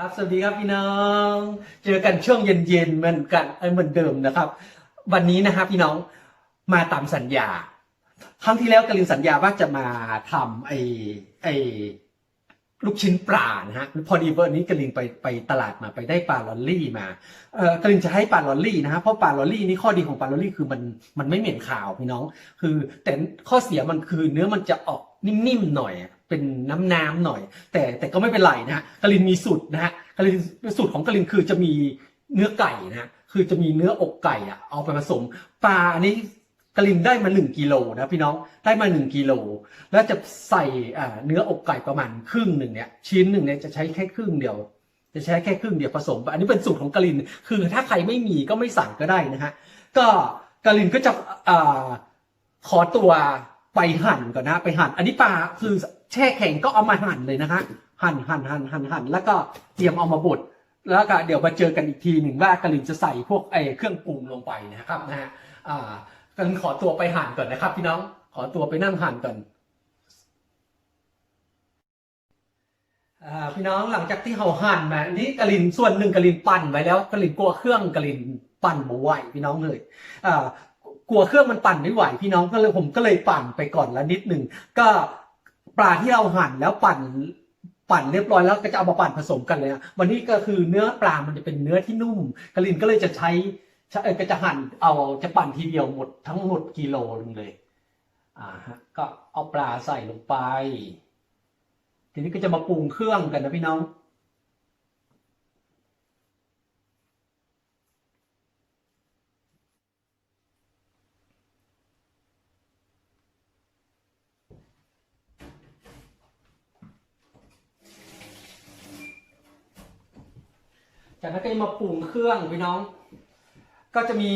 ครับสวัสดีครับพี่น้อง เจอกันช่วงเย็นๆเหมือนกันเอ้เหมือนเดิมนะครับ วันนี้นะครับพี่น้องมาตามสัญญา ครั้งที่แล้วกลินสัญญาว่าจะมาทำไอ้ไอ้ลูกชิ้นปลานะฮะพอดีวันนี้กลินไปไปตลาดมาไปได้ปลาลอลลี่มาเออกลินจะให้ปลาลอลลี่นะฮะเพราะปลาลอลลี่นี่ข้อดีของปลาลอลลี่คือมันมันไม่เหม็นขาวพี่น้อง คือแต่ข้อเสียมันคือเนื้อมันจะออกนิ่มๆหน่อย เป็นน้ำๆหน่อย แต่แต่ก็ไม่เป็นไรนะฮะกลินมีสูตรนะฮะกลินสูตรของกลินคือจะมีเนื้อไก่นะ คือจะมีเนื้ออกไก่อะเอาไปผสมปลาอันนี้กลินได้มาหนึ่งกิโลนะพี่น้องได้มาหนึ่งกิโลแล้วจะใส่เนื้ออกไก่ประมาณครึ่งหนึ่งเนี่ยชิ้นหนึ่งเนี่ยจะใช้แค่ครึ่งเดียว จะใช้แค่ครึ่งเดียวผสม อันนี้เป็นสูตรของกลิน คือถ้าใครไม่มีก็ไม่สั่งก็ได้นะฮะก็กลินก็จะอขอตัวไปหั่นก่อนนะไปหั่น อันนี้ปลาคือ แช่แข็งก็เอามาหั่นเลยนะฮะหั่นหั่นหั่นหั่นหั่นแล้วก็เตรียมเอามาบดแล้วก็เดี๋ยวมาเจอกันอีกทีหนึ่งว่ากลินจะใส่พวกไอ้เครื่องปรุงลงไปนะครับนะฮะอ่ากลินขอตัวไปหั่นก่อนนะครับ พี่น้องขอตัวไปนั่งหั่นก่อนพี่น้องหลังจากที่เขาหั่นมานนี้กลินส่วนหนึ่งกะลินปั่นไว้แล้วกะลินกลัวเครื่องกะลินปั่นไม่ไหวพี่น้องเลยกลัวเครื่องมันปั่นไม่ไหว พี่น้องก็เลยผมก็เลยปั่นไปก่อนละนิดหนึ่งก็ ปลาที่เราหั่นแล้วปั่นปั่นเรียบร้อยแล้วก็จะเอามาปั่นผสมกันเลยนะวันนี้ก็คือเนื้อปลา มันจะเป็นเนื้อที่นุ่มกลินก็เลยจะใช้ใช้เอ่อก็จะหั่นเอาจะปั่นทีเดียวหมดทั้งหมดกิโลนึงเลยอ่าฮะก็เอาปลาใส่ลงไป ทีนี้ก็จะมาปรุงเครื่องกันนะพี่น้อง จากนั้นก็จะมาปรุงเครื่องพี่น้อง ก็จะมี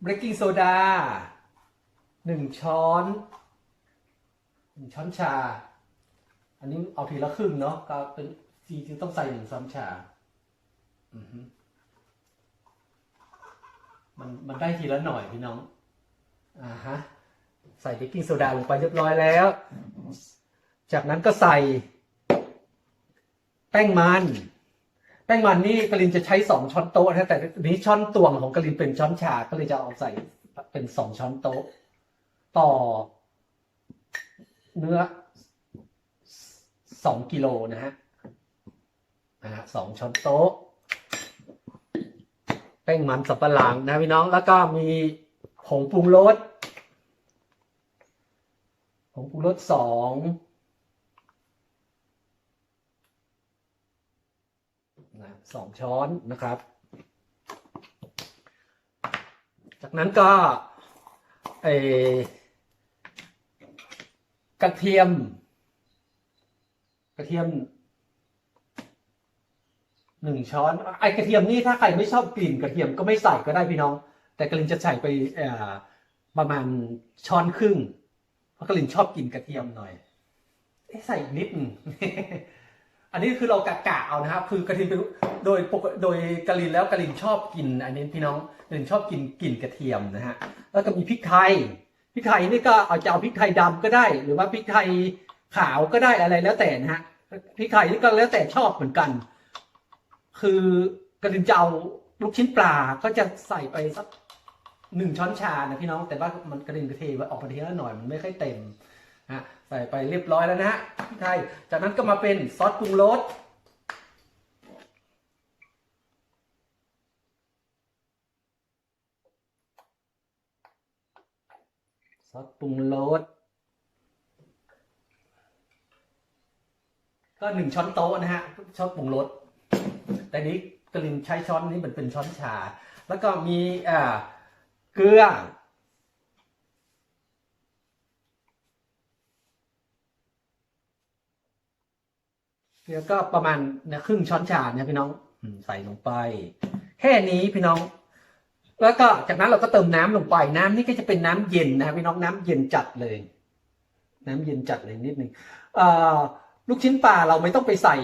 เบรกกิ้งโซดาหนึ่งช้อนหนึ่งช้อนชา อันนี้เอาทีละครึ่งเนาะก็เป็นจริงๆต้องใส่หนึ่งช้อนชาอือฮึมันมันได้ทีละหน่อยพี่น้องอ่าฮะใส่เบกกิ้งโซดาลงไปเรียบร้อยแล้ว จากนั้นก็ใส่ แป้งมัน แป้งมันนี่กลินจะใช้สองช้อนโต๊ะนะแต่นี้ช้อนตวงของกลินเป็นช้อนชาก็เลยจะเอาใส่เป็นสองช้อนโต๊ะ ต่อ เนื้อสองกิโลนะฮะนะฮะสองช้อนโต๊ะ แป้งมันสับปะหลังนะพี่น้องแล้วก็มีผงปรุงรสผงปรุงรสสอง นะสองช้อนนะครับ จากนั้นก็เอกระเทียม กระเทียมหนึ่งช้อนไอกระเทียมนี่ถ้าใครไม่ชอบกลิ่นกระเทียมก็ไม่ใส่ก็ได้พี่น้อง แต่กลิ่นจะใส่ไปประมาณช้อนครึ่ง เพราะกลิ่นชอบกินกระเทียมหน่อยใส่นิดนึง อันนี้คือเรากะกะเอานะครับ คือกระเทียมเป็นโดยปกโดยกลินแล้วกะลินชอบกิน อันนี้พี่น้องกะลินชอบกินกลิ่นกระเทียมนะฮะแล้วก็มีพริกไทยพริกไทยนี่ก็เอาจะเอาพริกไทยดำก็ได้ หรือว่าพริกไทยขาวก็ได้อะไรแล้วแต่นะฮะพริกไทยนี่ก็แล้วแต่ชอบเหมือนกัน คือกระดินจะเอาลูกชิ้นปลาก็จะใส่ไปสักหนึ่งช้อนชานะพี่น้องแต่ว่ามันกระดินกระเทไว้ออกมาทีละหน่อยมันไม่ค่อยเต็มฮะ ใส่ไปเรียบร้อยแล้วนะฮะพริกไทย จากนั้นก็มาเป็นซอสปรุงรสซอสปรุงรสก็หนึ่งช้อนโต๊ะนะฮะช้อนปรุงรสแต่นี้กลินใช้ช้อนนี้มือนเป็นช้อนชา แล้วก็มีอ่าเกลือ เกลือก็ประมาณเนี่ยครึ่งช้อนชาเนี่ยพี่น้องใส่ลงไป แค่นี้พี่น้อง แล้วก็จากนั้นเราก็เติมน้ำลงไป น้ำนี่ก็จะเป็นน้ำเย็นนะครับพี่น้องน้ำเย็นจัดเลย น้ำเย็นจัดเลยนิดนึงเอ่อลูกชิ้นปลาเราไม่ต้องไปใส่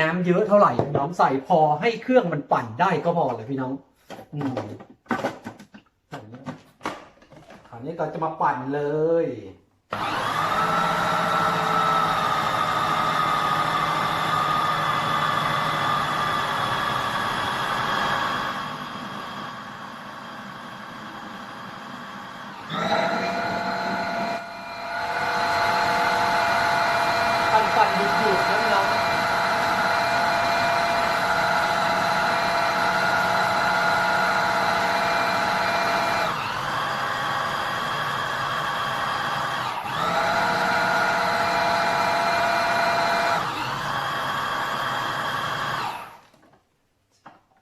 น้ำเยอะเท่าไหร่พี่น้องใส่พอให้เครื่องมันปั่นได้ก็พอเลยพี่น้องอืมคราวนี้ก็จะมาปั่นเลย ปั่นปั่นหยุดหยุดนะพี่น้อง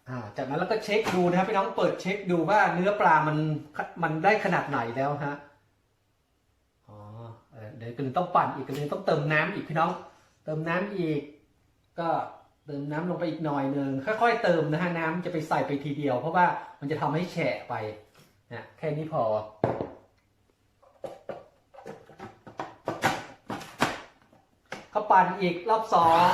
อ่าจาก นั้นเราก็เช็คดูนะครับพี่น้องเปิดเช็คดูว่าเนื้อปลามันมันได้ขนาดไหนแล้วฮะอ๋อเดี๋ยวก็เลยต้องปั่นอีกก็เลยต้องเติมน้ำอีกพี่น้อง เติมน้ำอีก ก็เติมน้ำลงไปอีกหน่อยหนึ่งค่อยๆเติมนะฮะน้ำจะไปใส่ไปทีเดียว เพราะว่ามันจะทำให้แฉะไปนะแค่นี้พอเขาปั่นอีกรอบสอง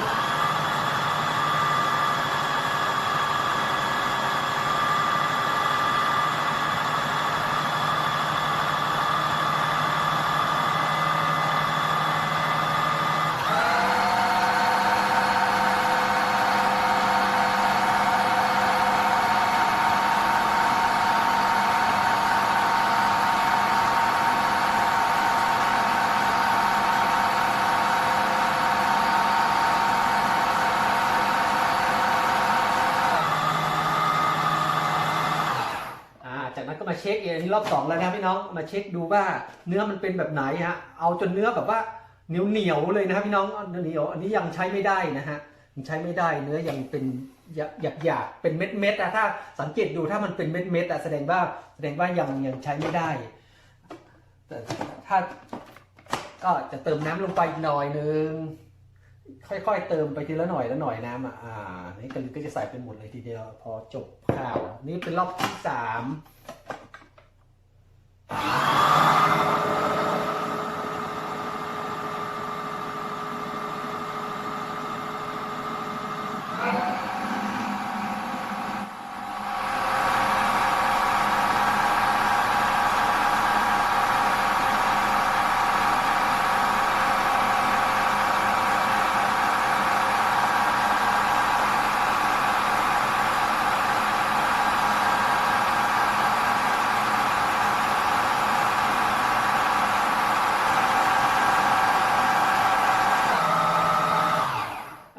จากนั้นก็มาเช็คเองที่รอบสองแล้วนะพี่น้องมาเช็คดูว่าเนื้อมันเป็นแบบไหนฮะเอาจนเนื้อแบบว่าเหนียวเหนียวเลยนะครับพี่น้องเอาเหนียวอันนี้ยังใช้ไม่ได้นะฮะยังใช้ไม่ได้เนื้อยังเป็นหยาบหยาบเป็นเม็ดเม็ดอะถ้าสังเกตดูถ้ามันเป็นเม็ดเม็ดอะแสดงว่าแสดงว่ายังยังใช้ไม่ได้แต่ถ้าก็จะเติมน้ำลงไปอีกหน่อยนึง ค่อยๆเติมไปทีละหน่อยละหน่อยน้ำอะอ่านี่ก็ก็จะใส่เป็นหมดเลยทีเดียว พอจบข่าว นี่เป็นรอบที่สาม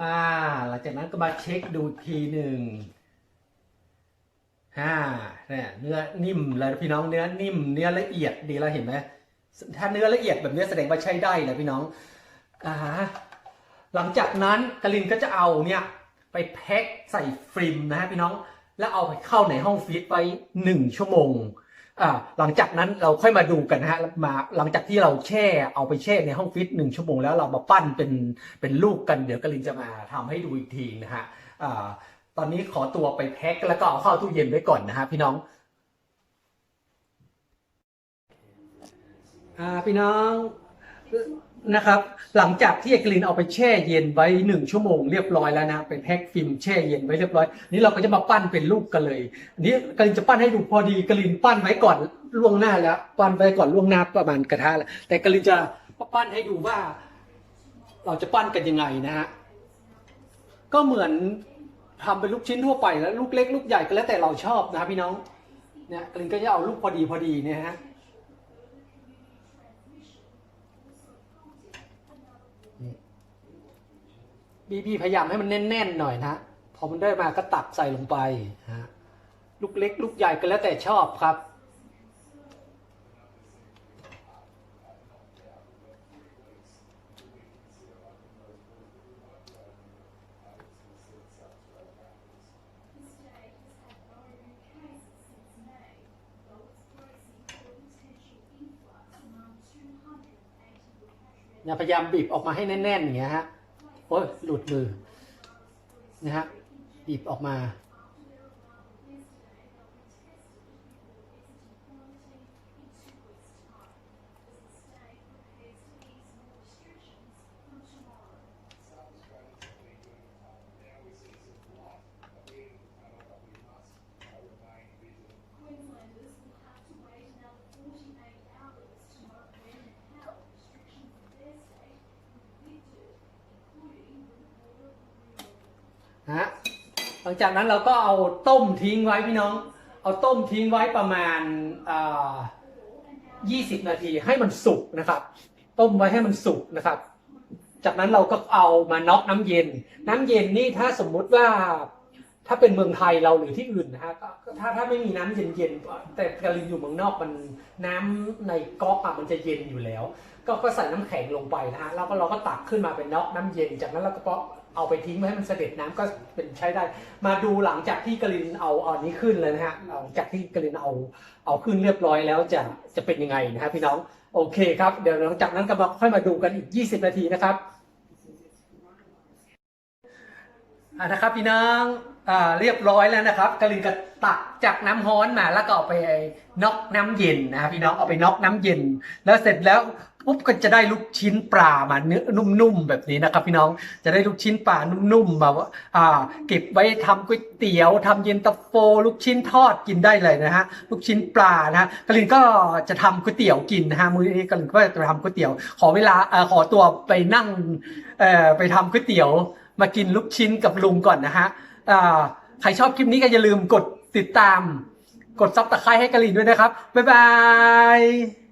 อ่า หลังจา ก็มาเช็คดูทีหนึ่งฮ่าเนี่ยเนื้อนิ่มเลยพี่น้องเนื้อนิ่มเนื้อละเอียดดีแล้วเห็นไหมถ้าเนื้อละเอียดแบบนี้แสดงว่าใช้ได้เลยพี่น้องอ่าหลังจากนั้นกลินก็จะเอาเนี่ยไปแพ็คใส่ฟิล์มนะฮะพี่น้อง แล้วเอาไปเข้าในห้องฟรีซไว้หนึ่งชั่วโมง หลังจากนั้นเราค่อยมาดูกันนะฮะมาหลังจากที่เราแช่เอาไปแช่ในห้องฟิตหนึ่งชั่วโมงแล้วเรามาปั้นเป็นเป็นลูกกันเดี๋ยวกลินจะมาทำให้ดูอีกทีนะฮะอ่าตอนนี้ขอตัวไปแพ็คแล้วก็เอาเข้าตู้เย็นไว้ก่อนนะฮะพี่น้องอ่าพี่น้อง นะครับ หลังจากที่เอกลินเอาไปแช่เย็นไว้หนึ่งชั่วโมงเรียบร้อยแล้วนะเป็นแพ็คฟิล์มแช่เย็นไว้เรียบร้อยนี่เราก็จะมาปั้นเป็นลูกกันเลยอันนี้กลินจะปั้นให้ดูพอดีกลินปั้นไว้ก่อนล่วงหน้าแล้วปั้นไว้ก่อนล่วงหน้าประมาณกระทะแล้วแต่กลินจะปั้นให้ดูว่า เราจะปั้นกันยังไงนะฮะก็เหมือนทำเป็นลูกชิ้นทั่วไปแล้วลูกเล็กลูกใหญ่ก็แล้วแต่เราชอบนะพี่น้องเนี่ยกลินก็จะเอาลูกพอดีพอดีเนี่ยฮะ บีบีพยายามให้มันแน่นๆหน่อยนะ พอมันได้มาก็ตักใส่ลงไปฮะลูกเล็ก ลูกใหญ่ก็แล้วแต่ชอบครับ พยายามบีบออกมาให้แน่นๆอย่างเงี้ยฮะ โอ้ยหลุดมือนะฮะหยิบออกมา นะฮะหลังจากนั้นเราก็เอาต้มทิ้งไว้พี่น้อง เอาต้มทิ้งไว้ประมาณอ่า20นาทีให้มันสุกนะครับ ต้มไว้ให้มันสุกนะครับ จากนั้นเราก็เอามาน็อกน้ำเย็น น้ำเย็นนี่ถ้าสมมุติว่าถ้าเป็นเมืองไทยเราหรือที่อื่นนะฮะก็ถ้าถ้าไม่มีน้ำเย็นๆแต่กาลินอยู่เมืองนอกมันน้ำในก๊อกอะมันจะเย็นอยู่แล้ว ก็ก็ใส่น้ำแข็งลงไปนะฮะแล้วก็เราก็ตักขึ้นมาเป็นน็อกน้ำเย็น จากนั้นเราก็ เอาไปทิ้งไว้ให้มันเสด็จน้ำก็เป็นใช้ได้ มาดูหลังจากที่กลินเอาเอันนี้ขึ้นเลยนะฮะหลังจากที่กลินเอาเอาขึ้นเรียบร้อยแล้วจะจะเป็นยังไงนะฮะพี่น้องโอเคครับเดี๋ยวหลังจากนั้นก็มาค่อยมาดูกันอีก 20 นาทีนะครับอะนะครับพี่น้องอ่าเรียบร้อยแล้วนะครับกะลินก็ตักจากน้ำร้อนมาแล้วก็เอาไปน็อกน้ำเย็นนะครับพี่น้องเอาไปน็อกน้ำเย็น แล้วเสร็จแล้ว ปุ๊บก็จะได้ลูกชิ้นปลามาเนื้อนุ่มๆแบบนี้นะครับ พี่น้องจะได้ลูกชิ้นปลานุ่มๆแบบว่าอ่าเก็บไว้ทำก๋วยเตี๋ยวทำเย็นตาโฟ ลูกชิ้นทอดกินได้เลยนะฮะลูกชิ้นปลานะฮะกะลินก็จะทำก๋วยเตี๋ยวกินนะฮะมื้อนี้กะลินก็จะทำก๋วยเตี๋ยว ขอเวลาเอ่อขอตัวไปนั่งเอ่อไปทำก๋วยเตี๋ยวมากินลูกชิ้นกับลุงก่อนนะฮะอ่าใครชอบคลิปนี้ก็อย่าลืมกดติดตาม กดซับตะไคร้ให้กะลินด้วยนะครับ บ๊ายบาย